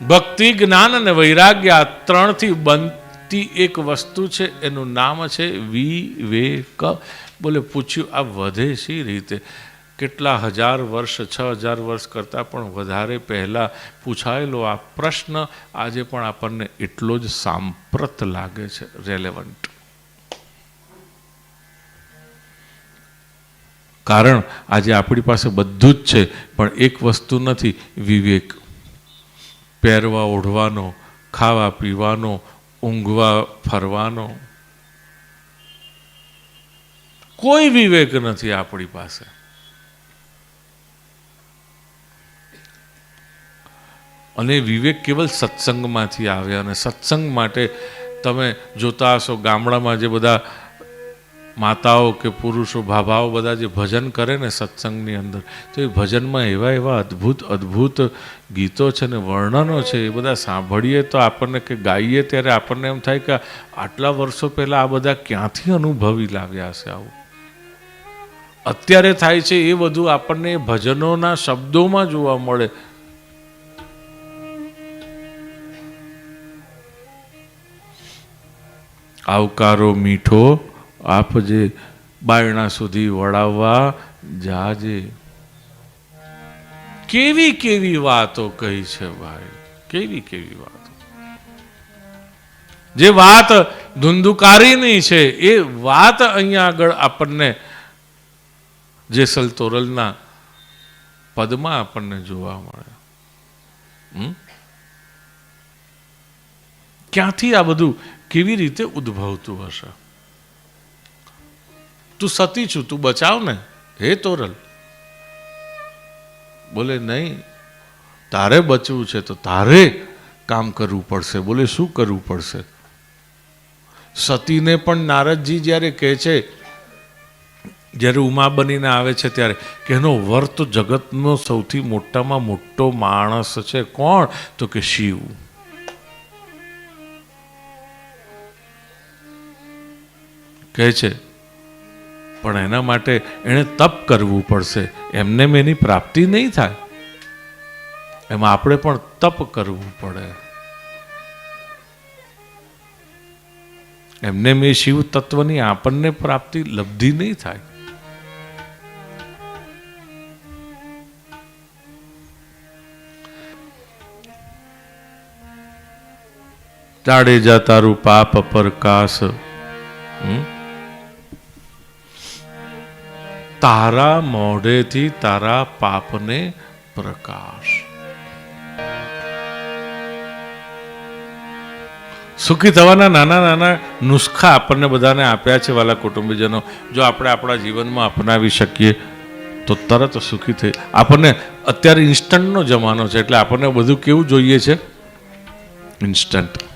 ભક્તિ, જ્ઞાન અને વૈરાગ્ય આ ત્રણથી બનતી એક વસ્તુ છે. એનું નામ છે વિવેક. બોલે, પૂછ્યું, આ વધે શી રીતે? કેટલા હજાર વર્ષ, છ હજાર વર્ષ કરતાં પણ વધારે પહેલાં પૂછાયેલો આ પ્રશ્ન આજે પણ આપણને એટલો જ સાંપ્રત લાગે છે રેલેવન્ટ કારણ, આજે આપણી પાસે બધું જ છે, પણ એક વસ્તુ નથી, વિવેક. પહેરવા, ઓઢવાનો, ખાવા, પીવાનો, ઊંઘવા, ફરવાનો. કોઈ વિવેક નથી આપણી પાસે. અને વિવેક કેવલ સત્સંગમાંથી આવે અને સત્સંગ માટે તમે જોતા હશો ગામડામાં જે બધા માતાઓ કે પુરુષો, ભાભાઓ બધા જે ભજન કરે ને સત્સંગની અંદર, તો એ ભજનમાં એવા એવા અદ્ભુત અદ્ભુત ગીતો છે ને વર્ણનો છે, એ બધા સાંભળીએ તો આપણને કે ગાઈએ ત્યારે આપણને એમ થાય કે આટલા વર્ષો પહેલાં આ બધા ક્યાંથી અનુભવી લાવ્યા હશે આવું? અત્યારે થાય છે એ બધું આપણને ભજનોના શબ્દોમાં જોવા મળે. આવકારો મીઠો આપજે બાયણા સુધી વળાવવા જાજે. કેવી કેવી વાતો કહી છે ભાઈ? કેવી કેવી વાતો? જે વાત ધુંધુકારીની છે, એ વાત અહીંયા આગળ આપણને જેસલ તોરલના પદમાં આપણને જોવા મળે? ક્યાંથી આ બધું કેવી રીતે ઉદ્ભવતું હશે? તું સતી છું, તું બચાવ ને. હે તોરલ. બોલે, નહીં, તારે બચવું છે તો તારે કામ કરવું પડશે. બોલે, શું કરવું પડશે? સતીને પણ નારદજી જ્યારે કહે છે, જ્યારે ઉમા બનીને આવે છે ત્યારે, કે એનો વર તો જગતનો સૌથી મોટામાં મોટો માણસ છે. કોણ? તો કે શિવ. કહે છે પણ એના માટે એણે તપ કરવું પડશે. એમને એની પ્રાપ્તિ નહીં થાય. એમાં આપણે પણ તપ કરવું પડે. એમને મેં શિવ તત્વની આપણને પ્રાપ્તિ લબ્ધિ નહીં થાય. જાડેજા તારું પાપ પરકાશ હમ? તારા મોઢેથી તારા પાપને પ્રકાશ. સુખી થવાના નાના નાના નુસ્ખા આપણને બધાને આપ્યા છે વાલા કુટુંબીજનો. જો આપણે આપણા જીવનમાં અપનાવી શકીએ, તો તરત સુખી થઈ. આપણને અત્યારે ઇન્સ્ટન્ટનો જમાનો છે, એટલે આપણને બધું કેવું જોઈએ છે? ઇન્સ્ટન્ટ